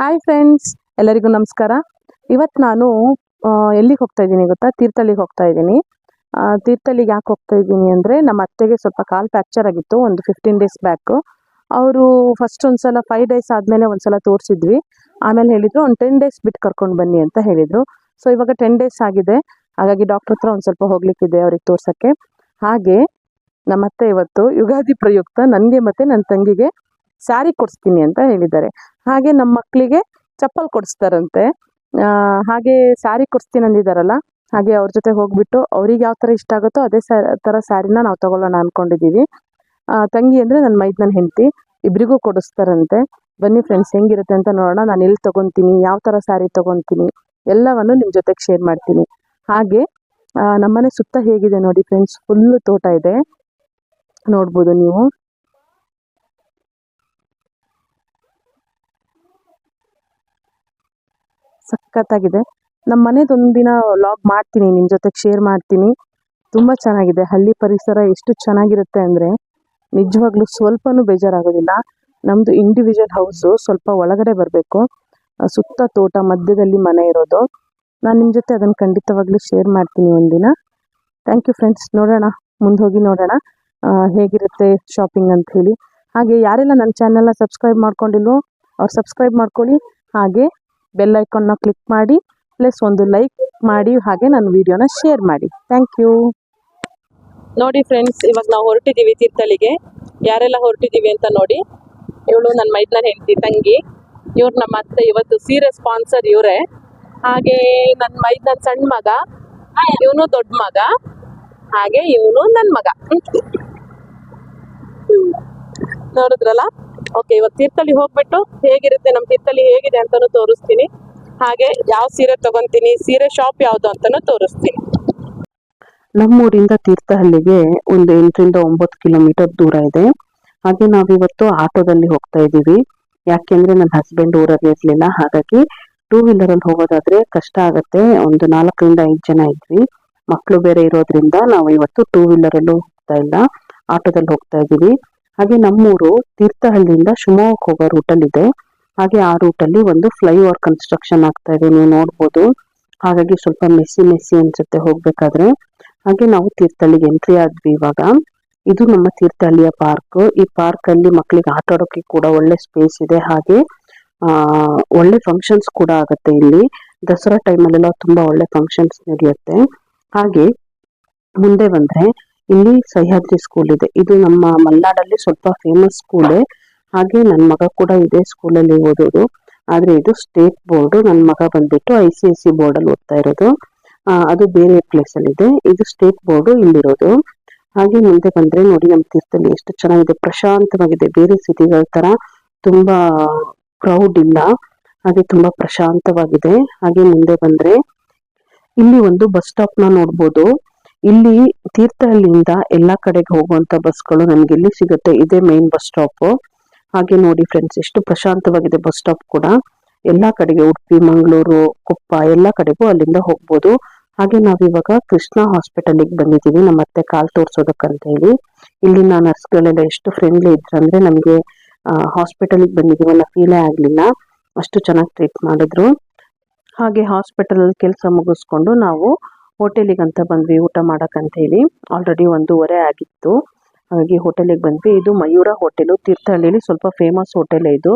Hi friends ಎಲ್ಲರಿಗೂ ನಮಸ್ಕಾರ. ಇವತ್ತು ನಾನು ಎಲ್ಲಿಗೆ ಹೋಗ್ತಾ ಇದ್ದೀನಿ ಗೊತ್ತಾ? ತೀರ್ಥಳ್ಳಿಗೆ ಹೋಗ್ತಾ ಇದ್ದೀನಿ. ತೀರ್ಥಳ್ಳಿಗೆ ಯಾಕೆ ಹೋಗ್ತಾ ಇದ್ದೀನಿ ಅಂದರೆ ನಮ್ಮ ಅತ್ತೆಗೆ ಸ್ವಲ್ಪ ಕಾಲು ಫ್ರ್ಯಾಕ್ಚರ್ ಆಗಿತ್ತು, ಒಂದು ಫಿಫ್ಟೀನ್ ಡೇಸ್ ಬ್ಯಾಕು ಅವರು ಫಸ್ಟ್ ಒಂದ್ಸಲ ಫೈವ್ ಡೇಸ್ ಆದಮೇಲೆ ಒಂದ್ಸಲ ತೋರಿಸಿದ್ವಿ. ಆಮೇಲೆ ಹೇಳಿದರು, ಒಂದು ಟೆನ್ ಡೇಸ್ ಬಿಟ್ಟು ಕರ್ಕೊಂಡು ಬನ್ನಿ ಅಂತ ಹೇಳಿದರು. ಸೊ ಇವಾಗ ಟೆನ್ ಡೇಸ್ ಆಗಿದೆ. ಹಾಗಾಗಿ ಡಾಕ್ಟ್ರ್ ಹತ್ರ ಒಂದು ಸ್ವಲ್ಪ ಹೋಗ್ಲಿಕ್ಕಿದೆ ಅವ್ರಿಗೆ ತೋರ್ಸೋಕ್ಕೆ. ಹಾಗೆ ನಮ್ಮ ಅತ್ತೆ ಇವತ್ತು ಯುಗಾದಿ ಪ್ರಯುಕ್ತ. ನನಗೆ ಮತ್ತು ನನ್ನ ತಂಗಿಗೆ ಸ್ಯಾರಿ ಕೊಡಿಸ್ತೀನಿ ಅಂತ ಹೇಳಿದ್ದಾರೆ. ಹಾಗೆ ನಮ್ಮ ಮಕ್ಕಳಿಗೆ ಚಪ್ಪಲ್ ಕೊಡಿಸ್ತಾರಂತೆ. ಹಾಗೆ ಸ್ಯಾರಿ ಕೊಡಿಸ್ತೀನಿ ಅಂದಿದ್ದಾರಲ್ಲ, ಹಾಗೆ ಅವ್ರ ಜೊತೆ ಹೋಗ್ಬಿಟ್ಟು ಅವ್ರಿಗೆ ಯಾವ ಥರ ಇಷ್ಟ ಆಗುತ್ತೋ ಅದೇ ಥರ ಸ್ಯಾರಿನ ನಾವು ತಗೊಳ್ಳೋಣ ಅಂದ್ಕೊಂಡಿದ್ದೀವಿ ತಂಗಿ ಅಂದರೆ ನನ್ನ ಮೈದ್ನನ್ ಹೆಂಡತಿ ಇಬ್ಬರಿಗೂ ಕೊಡಿಸ್ತಾರಂತೆ. ಬನ್ನಿ ಫ್ರೆಂಡ್ಸ್ ಹೆಂಗಿರುತ್ತೆ ಅಂತ ನೋಡೋಣ, ನಾನು ಎಲ್ಲಿ ತೊಗೊತೀನಿ, ಯಾವ ಥರ ಸ್ಯಾರಿ ತೊಗೊತೀನಿ, ಎಲ್ಲವನ್ನು ನಿಮ್ಮ ಜೊತೆಗೆ ಶೇರ್ ಮಾಡ್ತೀನಿ. ಹಾಗೆ ನಮ್ಮನೆ ಸುತ್ತ ಹೇಗಿದೆ ನೋಡಿ ಫ್ರೆಂಡ್ಸ್ ಫುಲ್ಲು ತೋಟ ಇದೆ. ನೋಡ್ಬೋದು ನೀವು. ಸಖತ್ತಾಗಿದೆ ನಮ್ಮ ದಿನ ಲಾಗ್ ಮಾಡ್ತೀನಿ ನಿಮ್ಮ ಜೊತೆಗೆ ಶೇರ್ ಮಾಡ್ತೀನಿ. ತುಂಬ ಚೆನ್ನಾಗಿದೆ. ಹಳ್ಳಿ ಪರಿಸರ ಎಷ್ಟು ಚೆನ್ನಾಗಿರುತ್ತೆ ಅಂದರೆ ನಿಜವಾಗ್ಲೂ ಸ್ವಲ್ಪನೂ ಬೇಜಾರಾಗೋದಿಲ್ಲ. ನಮ್ಮದು ಇಂಡಿವಿಜುವಲ್ ಹೌಸು ಸ್ವಲ್ಪ ಒಳಗಡೆ ಬರಬೇಕು. ಸುತ್ತ ತೋಟ, ಮಧ್ಯದಲ್ಲಿ ಮನೆ ಇರೋದು. ನಾನು ನಿಮ್ಮ ಜೊತೆ ಅದನ್ನು ಖಂಡಿತವಾಗ್ಲೂ ಶೇರ್ ಮಾಡ್ತೀನಿ ಒಂದಿನ. ಥ್ಯಾಂಕ್ ಯು ಫ್ರೆಂಡ್ಸ್ ನೋಡೋಣ. ಮುಂದೆ ಹೋಗಿ ನೋಡೋಣ. ಹೇಗಿರುತ್ತೆ ಶಾಪಿಂಗ್ ಅಂತ ಹೇಳಿ. ಹಾಗೆ ಯಾರೆಲ್ಲ ನನ್ನ ಚಾನೆಲ್ನ ಸಬ್ಸ್ಕ್ರೈಬ್ ಮಾಡ್ಕೊಂಡಿಲ್ವೋ, ಅವ್ರು ಸಬ್ಸ್ಕ್ರೈಬ್ ಮಾಡ್ಕೊಳ್ಳಿ. ಹಾಗೆ ಬೆಲ್ ಐಕಾನ್ನ ಕ್ಲಿಕ್ ಮಾಡಿ ಪ್ಲಸ್ ಒಂದು ಲೈಕ್ ಮಾಡಿ, ಹಾಗೆ ನನ್ನ ವಿಡಿಯೋನ ಶೇರ್ ಮಾಡಿ. ಥ್ಯಾಂಕ್ ಯು ನೋಡಿ ಫ್ರೆಂಡ್ಸ್ ಇವಾಗ ನಾವು ಹೊರಟಿದ್ದೀವಿ ತೀರ್ಥಳಿಗೆ. ಯಾರೆಲ್ಲ ಹೊರಟಿದ್ದೀವಿ ಅಂತ ನೋಡಿ. ಇವಳು ನನ್ನ ಮೈದ್ನ ಹೆಂಡತಿ, ತಂಗಿ. ಇವ್ರು ನಮ್ಮ ಅತ್ತೆ ಇವತ್ತು ಸೀರೆ ಸ್ಪಾನ್ಸರ್ ಇವರೇ. ಹಾಗೆ ನನ್ನ ಮೈದ್ನ ಸಣ್ಣ ಮಗ, ಇವನು ದೊಡ್ಡ ಮಗ, ಹಾಗೆ ಇವನು ನನ್ನ ಮಗ. ನೋಡಿದ್ರಲ್ಲ? ಓಕೆ ಇವತ್ತು ತೀರ್ಥಹಳ್ಳಿ ಹೋಗ್ಬಿಟ್ಟು ಹೇಗಿರುತ್ತೆ ನಮ್ಮ ತೀರ್ಥಹಳ್ಳಿ ಹೇಗಿದೆ ಅಂತಾನು ತೋರಿಸ್ತೀನಿ. ಹಾಗೆ ಯಾವ ಸೀರೆ ತಗೊಂತೀನಿ, ಸೀರೆ ಶಾಪ್ ಯಾವ್ದು ಅಂತಾನು ತೋರಿಸ್ತೀನಿ. ನಮ್ಮೂರಿಂದ ತೀರ್ಥಹಳ್ಳಿಗೆ ಒಂದು ಎಂಟರಿಂದ ಒಂಬತ್ತು ಕಿಲೋಮೀಟರ್ ದೂರ ಇದೆ. ಹಾಗೆ ನಾವಿವತ್ತು ಆಟೋದಲ್ಲಿ ಹೋಗ್ತಾ ಇದ್ದೀವಿ. ಯಾಕೆಂದ್ರೆ ನನ್ನ ಹಸ್ಬೆಂಡ್ ಊರಲ್ಲಿ ಇರ್ಲಿಲ್ಲ. ಹಾಗಾಗಿ ಟೂ ವೀಲರ್ ಅಲ್ಲಿ ಹೋಗೋದಾದ್ರೆ ಕಷ್ಟ ಆಗತ್ತೆ. ಒಂದು ನಾಲ್ಕರಿಂದ ಐದು ಜನ ಇದ್ವಿ. ಮಕ್ಕಳು ಬೇರೆ ಇರೋದ್ರಿಂದ ನಾವು ಇವತ್ತು ಟೂ ವೀಲರ್ ಅಲ್ಲೂ ಹೋಗ್ತಾ ಇಲ್ಲ. ಆಟೋದಲ್ಲಿ ಹೋಗ್ತಾ ಇದ್ದೀವಿ. ಹಾಗೆ ನಮ್ಮೂರು ತೀರ್ಥಹಳ್ಳಿಯಿಂದ ಶಿವಮೊಗ್ಗಕ್ಕೆ ಹೋಗೋ ರೂಟಲ್ಲಿ ಇದೆ. ಹಾಗೆ ಆ ರೂಟಲ್ಲಿ ಒಂದು ಫ್ಲೈ ಓವರ್ ಕನ್ಸ್ಟ್ರಕ್ಷನ್ ಆಗ್ತಾ ಇದೆ. ನೀವು ನೋಡ್ಬೋದು. ಹಾಗಾಗಿ ಸ್ವಲ್ಪ ಮೆಸ್ಸಿ ಮೆಸ್ಸಿ ಅನ್ಸುತ್ತೆ ಹೋಗ್ಬೇಕಾದ್ರೆ. ಹಾಗೆ ನಾವು ತೀರ್ಥಹಳ್ಳಿಗೆ ಎಂಟ್ರಿ ಆದ್ವಿ ಇವಾಗ. ಇದು ನಮ್ಮ ತೀರ್ಥಹಳ್ಳಿಯ ಪಾರ್ಕ್ ಈ ಪಾರ್ಕ್ ಅಲ್ಲಿ ಮಕ್ಕಳಿಗೆ ಆಟ ಆಡೋಕೆ ಕೂಡ ಒಳ್ಳೆ ಸ್ಪೇಸ್ ಇದೆ. ಹಾಗೆ, ಆ, ಒಳ್ಳೆ ಫಂಕ್ಷನ್ಸ್ ಕೂಡ ಆಗುತ್ತೆ ಇಲ್ಲಿ. ದಸರಾ ಟೈಮಲ್ಲೆಲ್ಲ ತುಂಬಾ ಒಳ್ಳೆ ಫಂಕ್ಷನ್ಸ್ ನಡೆಯುತ್ತೆ. ಹಾಗೆ, ಮುಂದೆ ಬಂದ್ರೆ ಇಲ್ಲಿ ಸಹ್ಯಾದ್ರಿ ಸ್ಕೂಲ್ ಇದೆ. ಇದು ನಮ್ಮ ಮಲ್ನಾಡಲ್ಲಿ ಸ್ವಲ್ಪ ಫೇಮಸ್ ಸ್ಕೂಲ್ ಹಾಗೆ ನನ್ನ ಮಗ ಕೂಡ ಇದೇ ಸ್ಕೂಲಲ್ಲಿ ಓದೋದು. ಆದ್ರೆ ಇದು ಸ್ಟೇಟ್ ಬೋರ್ಡ್ ನನ್ನ ಮಗ ಬಂದ್ಬಿಟ್ಟು I C S C board ಅಲ್ಲಿ ಓದ್ತಾ ಇರೋದು. ಅದು ಬೇರೆ ಪ್ಲೇಸ್ ಅಲ್ಲಿ ಇದೆ. ಇದು ಸ್ಟೇಟ್ ಬೋರ್ಡ್ ಇಲ್ಲಿರೋದು. ಹಾಗೆ ಮುಂದೆ ಬಂದ್ರೆ ನೋಡಿ ನಮ್ಮ ತೀರ್ಥಲ್ಲಿ ಎಷ್ಟು ಚೆನ್ನಾಗಿದೆ. ಪ್ರಶಾಂತವಾಗಿದೆ. ಬೇರೆ ಸಿಟಿಗಳ ತರ ತುಂಬಾ ಕ್ರೌಡ್ ಇಲ್ಲ. ಹಾಗೆ ತುಂಬಾ ಪ್ರಶಾಂತವಾಗಿದೆ. ಹಾಗೆ ಮುಂದೆ ಬಂದ್ರೆ ಇಲ್ಲಿ ಒಂದು ಬಸ್ ಸ್ಟಾಪ್ನ ನೋಡ್ಬೋದು. ಇಲ್ಲಿ ತೀರ್ಥಹಳ್ಳಿಯಿಂದ ಎಲ್ಲಾ ಕಡೆಗೆ ಹೋಗುವಂತ ಬಸ್ಗಳು ನಮ್ಗೆ ಇಲ್ಲಿ ಸಿಗುತ್ತೆ. ಇದೇ ಮೇನ್ ಬಸ್ ಸ್ಟಾಪ್ ಹಾಗೆ ನೋಡಿ ಫ್ರೆಂಡ್ಸ್ ಎಷ್ಟು ಪ್ರಶಾಂತವಾಗಿದೆ ಬಸ್ ಸ್ಟಾಪ್ ಕೂಡ. ಎಲ್ಲಾ ಕಡೆಗೆ ಉಡುಪಿ, ಮಂಗಳೂರು, ಕೊಪ್ಪ ಎಲ್ಲಾ ಕಡೆಗೂ ಅಲ್ಲಿಂದ ಹೋಗ್ಬೋದು. ಹಾಗೆ ನಾವಿವಾಗ ಕೃಷ್ಣ ಹಾಸ್ಪಿಟಲ್ಗೆ ಬಂದಿದ್ದೀವಿ. ನಮ್ಮ ಅತ್ತೆ ಕಾಲ್ ತೋರ್ಸೋದಕ್ಕಂತ ಹೇಳಿ ಇಲ್ಲಿನ ನರ್ಸ್ಗಳೆಲ್ಲ ಎಷ್ಟು ಫ್ರೆಂಡ್ಲಿ ಇದ್ರಂದ್ರೆ ನಮ್ಗೆ ಬಂದಿದ್ದೀವಿ ಅನ್ನೋ ಫೀಲೇ ಆಗ್ಲಿಲ್ಲ. ಅಷ್ಟು ಚೆನ್ನಾಗಿ ಟ್ರೀಟ್ ಮಾಡಿದ್ರು. ಹಾಗೆ ಹಾಸ್ಪಿಟಲ್ ಕೆಲಸ ಮುಗಿಸ್ಕೊಂಡು ನಾವು ಹೋಟೆಲಿಗೆ ಅಂತ ಬಂದ್ವಿ, ಊಟ ಮಾಡೋಕ್ಕಂತೇಳಿ. ಆಲ್ರೆಡಿ ಒಂದೂವರೆ ಆಗಿತ್ತು. ಹಾಗಾಗಿ ಹೋಟೆಲಿಗೆ ಬಂದ್ವಿ. ಇದು ಮಯೂರ ಹೋಟೆಲು, ತೀರ್ಥಹಳ್ಳಿಲಿ ಸ್ವಲ್ಪ ಫೇಮಸ್ ಹೋಟೆಲ್ ಇದು.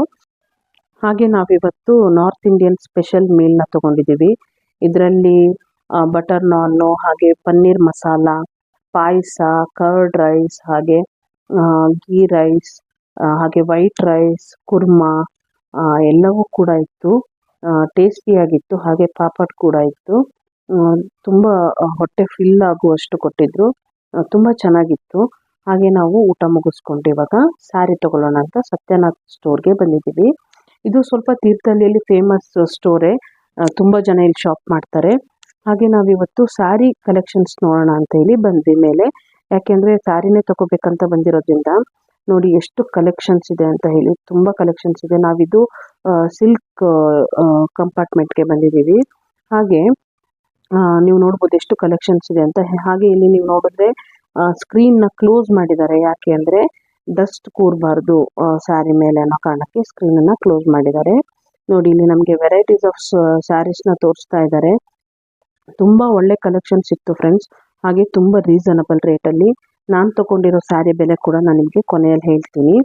ಹಾಗೆ ನಾವಿವತ್ತು ನಾರ್ತ್ ಇಂಡಿಯನ್ ಸ್ಪೆಷಲ್ ಮೀಲ್ನ ತಗೊಂಡಿದ್ದೀವಿ. ಇದರಲ್ಲಿ ಬಟರ್ ನಾನ್ನು ಹಾಗೆ ಪನ್ನೀರ್ ಮಸಾಲ ಪಾಯಸ ಕರ್ಡ್ ರೈಸ್ ಹಾಗೆ ಗೀ ರೈಸ್ ಹಾಗೆ ವೈಟ್ ರೈಸ್ ಕುರ್ಮಾ ಎಲ್ಲವೂ ಕೂಡ ಇತ್ತು. ಟೇಸ್ಟಿಯಾಗಿತ್ತು ಹಾಗೆ ಪಾಪಡ್ ಕೂಡ ಇತ್ತು. ತುಂಬಾ ಹೊಟ್ಟೆ ಫಿಲ್ ಆಗುವಷ್ಟು ಕೊಟ್ಟಿದ್ರು. ತುಂಬಾ ಚೆನ್ನಾಗಿತ್ತು. ಹಾಗೆ ನಾವು ಊಟ ಮುಗಿಸ್ಕೊಂಡು ಇವಾಗ ಸ್ಯಾರಿ ತಗೊಳ್ಳೋಣ ಅಂತ ಸತ್ಯನಾಥ್ ಸ್ಟೋರ್ಗೆ ಬಂದಿದ್ದೀವಿ. ಇದು ಸ್ವಲ್ಪ ತೀರ್ಥಹಳ್ಳಿಯಲ್ಲಿ ಫೇಮಸ್ ಸ್ಟೋರೇ ತುಂಬಾ ಜನ ಇಲ್ಲಿ ಶಾಪ್ ಮಾಡ್ತಾರೆ. ಹಾಗೆ ನಾವಿವತ್ತು ಸ್ಯಾರಿ ಕಲೆಕ್ಷನ್ಸ್ ನೋಡೋಣ ಅಂತ ಹೇಳಿ ಬಂದ್ವಿ ಮೇಲೆ. ಯಾಕೆಂದರೆ ಸ್ಯಾರಿನೇ ತಗೋಬೇಕಂತ ಬಂದಿರೋದ್ರಿಂದ ನೋಡಿ ಎಷ್ಟು ಕಲೆಕ್ಷನ್ಸ್ ಇದೆ ಅಂತ ಹೇಳಿ ತುಂಬಾ ಕಲೆಕ್ಷನ್ಸ್ ಇದೆ. ನಾವಿದು ಸಿಲ್ಕ್ ಕಂಪಾರ್ಟ್ಮೆಂಟ್ಗೆ ಬಂದಿದ್ದೀವಿ. ಹಾಗೆ ನೀವು ನೋಡ್ಬೋದು ಎಷ್ಟು ಕಲೆಕ್ಷನ್ಸ್ ಇದೆ ಅಂತ. ಹಾಗೆ ಇಲ್ಲಿ ನೀವು ನೋಡಿದ್ರೆ ಸ್ಕ್ರೀನ್ನ ಕ್ಲೋಸ್ ಮಾಡಿದ್ದಾರೆ. ಯಾಕೆ ಅಂದ್ರೆ ಡಸ್ಟ್ ಕೂರಬಾರ್ದು ಸ್ಯಾರಿ ಮೇಲೆ ಅನ್ನೋ ಕಾರಣಕ್ಕೆ ಸ್ಕ್ರೀನ್ ಅನ್ನ ಕ್ಲೋಸ್ ಮಾಡಿದ್ದಾರೆ. ನೋಡಿ, ಇಲ್ಲಿ ನಮಗೆ ವೆರೈಟೀಸ್ ಆಫ್ ಸ್ಯಾರೀಸ್ನ ತೋರಿಸ್ತಾ ಇದ್ದಾರೆ. ತುಂಬಾ ಒಳ್ಳೆ ಕಲೆಕ್ಷನ್ಸ್ ಇತ್ತು ಫ್ರೆಂಡ್ಸ್ ಹಾಗೆ ತುಂಬ ರೀಸನಬಲ್ ರೇಟಲ್ಲಿ ನಾನು ತಗೊಂಡಿರೋ ಸ್ಯಾರಿ ಬೆಲೆ ಕೂಡ ನಾನು ನಿಮಗೆ ಕೊನೆಯಲ್ಲಿ ಹೇಳ್ತೀನಿ.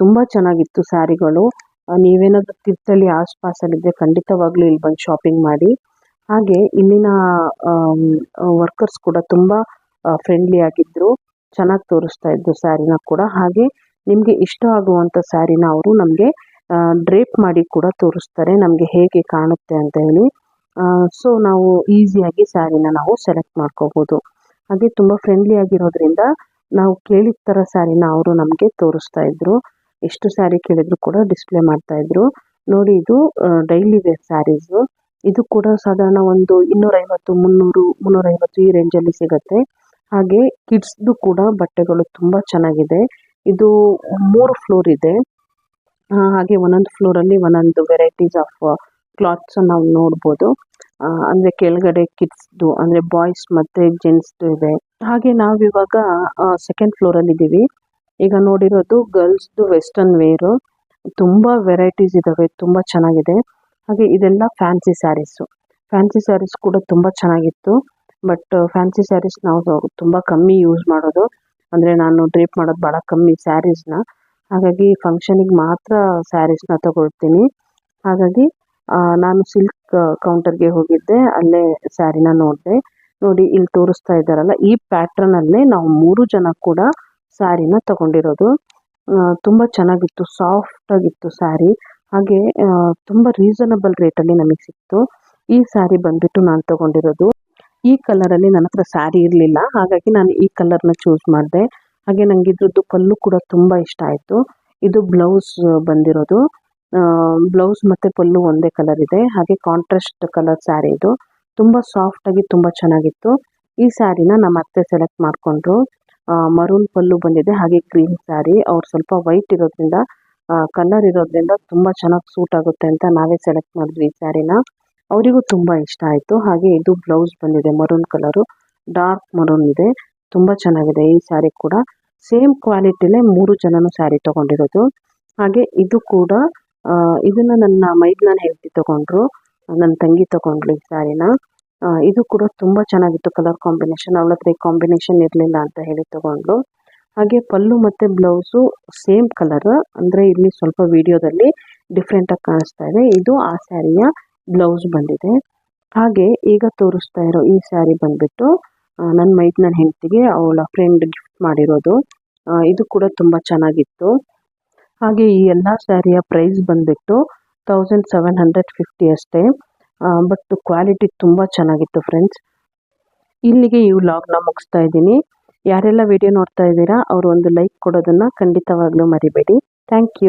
ತುಂಬಾ ಚೆನ್ನಾಗಿತ್ತು ಸ್ಯಾರಿಗಳು ನೀವೇನಾದರೂ ತೀರ್ಥಹಳ್ಳಿ ಆಸ್ಪಾಸಲ್ಲಿದ್ದರೆ ಖಂಡಿತವಾಗ್ಲೂ ಇಲ್ಲಿ ಬಂದು ಶಾಪಿಂಗ್ ಮಾಡಿ. ಹಾಗೆ ಇಲ್ಲಿನ ವರ್ಕರ್ಸ್ ಕೂಡ ತುಂಬಾ ಫ್ರೆಂಡ್ಲಿ ಆಗಿದ್ರು. ಚೆನ್ನಾಗಿ ತೋರಿಸ್ತಾ ಇದ್ರು ಸ್ಯಾರಿನ ಕೂಡ. ಹಾಗೆ ನಿಮಗೆ ಇಷ್ಟ ಆಗುವಂಥ ಸ್ಯಾರಿನ ಅವರು ನಮಗೆ ಡ್ರೇಪ್ ಮಾಡಿ ಕೂಡ ತೋರಿಸ್ತಾರೆ. ನಮಗೆ ಹೇಗೆ ಕಾಣುತ್ತೆ ಅಂತ ಹೇಳಿ. ಸೊ ನಾವು ಈಸಿಯಾಗಿ ಸ್ಯಾರಿನ ನಾವು ಸೆಲೆಕ್ಟ್ ಮಾಡ್ಕೋಬೋದು. ಹಾಗೆ ತುಂಬ ಫ್ರೆಂಡ್ಲಿ ಆಗಿರೋದ್ರಿಂದ ನಾವು ಕೇಳಿದ ಥರ ಸ್ಯಾರಿನ ಅವರು ನಮಗೆ ತೋರಿಸ್ತಾ ಇದ್ರು. ಎಷ್ಟು ಸ್ಯಾರಿ ಕೇಳಿದ್ರು ಕೂಡ ಡಿಸ್ಪ್ಲೇ ಮಾಡ್ತಾ ಇದ್ರು. ನೋಡಿ ಇದು ಡೈಲಿ ವೇರ್ ಸ್ಯಾರೀಸು ಇದು ಕೂಡ ಸಾಧಾರಣ ಒಂದು ಇನ್ನೂರೈವತ್ತು ಮುನ್ನೂರು ಮುನ್ನೂರೈವತ್ತು ಈ ರೇಂಜಲ್ಲಿ ಸಿಗುತ್ತೆ. ಹಾಗೆ ಕಿಡ್ಸ್ದು ಕೂಡ ಬಟ್ಟೆಗಳು ತುಂಬ ಚೆನ್ನಾಗಿದೆ. ಇದು ಮೂರು ಫ್ಲೋರ್ ಇದೆ. ಹಾಗೆ ಒಂದೊಂದು ಫ್ಲೋರಲ್ಲಿ ಒಂದೊಂದು ವೆರೈಟೀಸ್ ಆಫ್ ಕ್ಲಾತ್ಸ್ ನಾವು ನೋಡ್ಬೋದು. ಆ, ಅಂದ್ರೆ ಕೆಳಗಡೆ ಕಿಡ್ಸ್ದು ಅಂದ್ರೆ ಬಾಯ್ಸ್ ಮತ್ತೆ ಜೆಂಟ್ಸ್ದು ಇದೆ. ಹಾಗೆ ನಾವು ಇವಾಗ ಸೆಕೆಂಡ್ ಫ್ಲೋರಲ್ಲಿ ಇದ್ದೀವಿ ಈಗ ನೋಡಿರೋದು ಗರ್ಲ್ಸ್ದು ವೆಸ್ಟರ್ನ್ ವೇರು ತುಂಬಾ ವೆರೈಟೀಸ್ ಇದ್ದಾವೆ ತುಂಬಾ ಚೆನ್ನಾಗಿದೆ. ಹಾಗೆ ಇದೆಲ್ಲ ಫ್ಯಾನ್ಸಿ ಸ್ಯಾರೀಸು ಫ್ಯಾನ್ಸಿ ಸ್ಯಾರೀಸ್ ಕೂಡ ತುಂಬಾ ಚೆನ್ನಾಗಿತ್ತು. ಬಟ್ ಫ್ಯಾನ್ಸಿ ಸ್ಯಾರೀಸ್ ನಾವು ತುಂಬಾ ಕಮ್ಮಿ ಯೂಸ್ ಮಾಡೋದು. ಅಂದ್ರೆ ನಾನು ಡ್ರೇಪ್ ಮಾಡೋದು ಭಾಳ ಕಮ್ಮಿ ಸ್ಯಾರೀಸ್ನ ಹಾಗಾಗಿ ಫಂಕ್ಷನಿಗೆ ಮಾತ್ರ ಸ್ಯಾರೀಸ್ನ ತಗೊಳ್ತೀನಿ. ಹಾಗಾಗಿ ನಾನು ಸಿಲ್ಕ್ ಕೌಂಟರ್ಗೆ ಹೋಗಿದ್ದೆ. ಅಲ್ಲೇ ಸ್ಯಾರಿನ ನೋಡಿದೆ. ನೋಡಿ, ಇಲ್ಲಿ ತೋರಿಸ್ತಾ ಇದ್ದಾರಲ್ಲ, ಈ ಪ್ಯಾಟ್ರನಲ್ಲೇ ನಾವು ಮೂರು ಜನ ಕೂಡ ಸ್ಯಾರಿನ ತಗೊಂಡಿರೋದು. ತುಂಬ ಚೆನ್ನಾಗಿತ್ತು ಸಾಫ್ಟ್ ಆಗಿತ್ತು ಸ್ಯಾರಿ ಹಾಗೆ ತುಂಬಾ ರೀಸನಬಲ್ ರೇಟಲ್ಲಿ ನಮಗೆ ಸಿಕ್ತು. ಈ ಸ್ಯಾರಿ ಬಂದ್ಬಿಟ್ಟು ನಾನು ತಗೊಂಡಿರೋದು. ಈ ಕಲರಲ್ಲಿ ನನ್ನ ಹತ್ರ ಸ್ಯಾರಿ ಇರಲಿಲ್ಲ. ಹಾಗಾಗಿ ನಾನು ಈ ಕಲರ್ನ ಚೂಸ್ ಮಾಡಿದೆ. ಹಾಗೆ ನಂಗೆ ಇದ್ರದ್ದು ಪಲ್ಲು ಕೂಡ ತುಂಬ ಇಷ್ಟ ಆಯಿತು. ಇದು ಬ್ಲೌಸ್ ಬಂದಿರೋದು. ಬ್ಲೌಸ್ ಮತ್ತು ಪಲ್ಲು ಒಂದೇ ಕಲರ್ ಇದೆ. ಹಾಗೆ ಕಾಂಟ್ರಾಸ್ಟ್ ಕಲರ್ ಸ್ಯಾರಿ ಇದು. ತುಂಬ ಸಾಫ್ಟಾಗಿ ತುಂಬ ಚೆನ್ನಾಗಿತ್ತು. ಈ ಸ್ಯಾರಿನ ನಮ್ಮ ಅತ್ತೆ ಸೆಲೆಕ್ಟ್ ಮಾಡಿಕೊಂಡ್ರು. ಮರೂನ್ ಪಲ್ಲು ಬಂದಿದೆ. ಹಾಗೆ ಗ್ರೀನ್ ಸ್ಯಾರಿ ಅವ್ರು ಸ್ವಲ್ಪ ವೈಟ್ ಇರೋದ್ರಿಂದ ಕಲರ್ ಇರೋದ್ರಿಂದ ತುಂಬಾ ಚೆನ್ನಾಗಿ ಸೂಟ್ ಆಗುತ್ತೆ ಅಂತ ನಾವೇ ಸೆಲೆಕ್ಟ್ ಮಾಡಿದ್ವಿ ಈ ಸ್ಯಾರಿನ ಅವರಿಗೂ ತುಂಬಾ ಇಷ್ಟ ಆಯಿತು. ಹಾಗೆ ಇದು ಬ್ಲೌಸ್ ಬಂದಿದೆ ಮರೂನ್ ಕಲರು ಡಾರ್ಕ್ ಮರೂನ್ ಇದೆ. ತುಂಬಾ ಚೆನ್ನಾಗಿದೆ ಈ ಸ್ಯಾರಿ ಕೂಡ. ಸೇಮ್ ಕ್ವಾಲಿಟಿನೇ ಮೂರು ಜನನು ಸ್ಯಾರಿ ತಗೊಂಡಿರೋದು. ಹಾಗೆ ಇದು ಕೂಡ ಇದನ್ನ ನನ್ನ ನಾನು ಹೆಂಡತಿ ತಗೊಂಡ್ರು. ನನ್ನ ತಂಗಿ ತಗೊಂಡ್ಲು ಈ ಸ್ಯಾರಿನ ಇದು ಕೂಡ ತುಂಬಾ ಚೆನ್ನಾಗಿತ್ತು ಕಲರ್ ಕಾಂಬಿನೇಷನ್ ಅವಳ ಹತ್ರ ಕಾಂಬಿನೇಷನ್ ಇರಲಿಲ್ಲ ಅಂತ ಹೇಳಿ ತಗೊಂಡ್ಳು. ಹಾಗೆ ಪಲ್ಲು ಮತ್ತು ಬ್ಲೌಸು ಸೇಮ್ ಕಲರ್, ಅಂದರೆ ಇಲ್ಲಿ ಸ್ವಲ್ಪ ವಿಡಿಯೋದಲ್ಲಿ ಡಿಫ್ರೆಂಟಾಗಿ ಕಾಣಿಸ್ತಾ ಇದೆ. ಇದು ಆ ಸ್ಯಾರಿಯ ಬ್ಲೌಸ್ ಬಂದಿದೆ. ಹಾಗೆ ಈಗ ತೋರಿಸ್ತಾ ಇರೋ ಈ ಸ್ಯಾರಿ ಬಂದ್ಬಿಟ್ಟು ನನ್ನ ಮೈಕ್ ನನ್ನ ಹೆಂಡತಿಗೆ ಅವಳ ಫ್ರೆಂಡ್ ಗಿಫ್ಟ್ ಮಾಡಿರೋದು. ಇದು ಕೂಡ ತುಂಬ ಚೆನ್ನಾಗಿತ್ತು. ಹಾಗೆ ಈ ಎಲ್ಲ ಸ್ಯಾರಿಯ ಪ್ರೈಸ್ ಬಂದ್ಬಿಟ್ಟು ತೌಸಂಡ್ ಸೆವೆನ್ ಹಂಡ್ರೆಡ್ ಫಿಫ್ಟಿ ಅಷ್ಟೇ. ಬಟ್ ಕ್ವಾಲಿಟಿ ತುಂಬ ಚೆನ್ನಾಗಿತ್ತು ಫ್ರೆಂಡ್ಸ್ ಇಲ್ಲಿಗೆ ಈ ವ್ಲಾಗ್ನ ಮುಗಿಸ್ತಾ ಇದ್ದೀನಿ. ಯಾರೆಲ್ಲ ವಿಡಿಯೋ ನೋಡ್ತಾ ಇದ್ದೀರಾ ಅವರು ಒಂದು ಲೈಕ್ ಕೊಡೋದನ್ನ ಖಂಡಿತವಾಗ್ಲೂ ಮರಿಬೇಡಿ. Thank you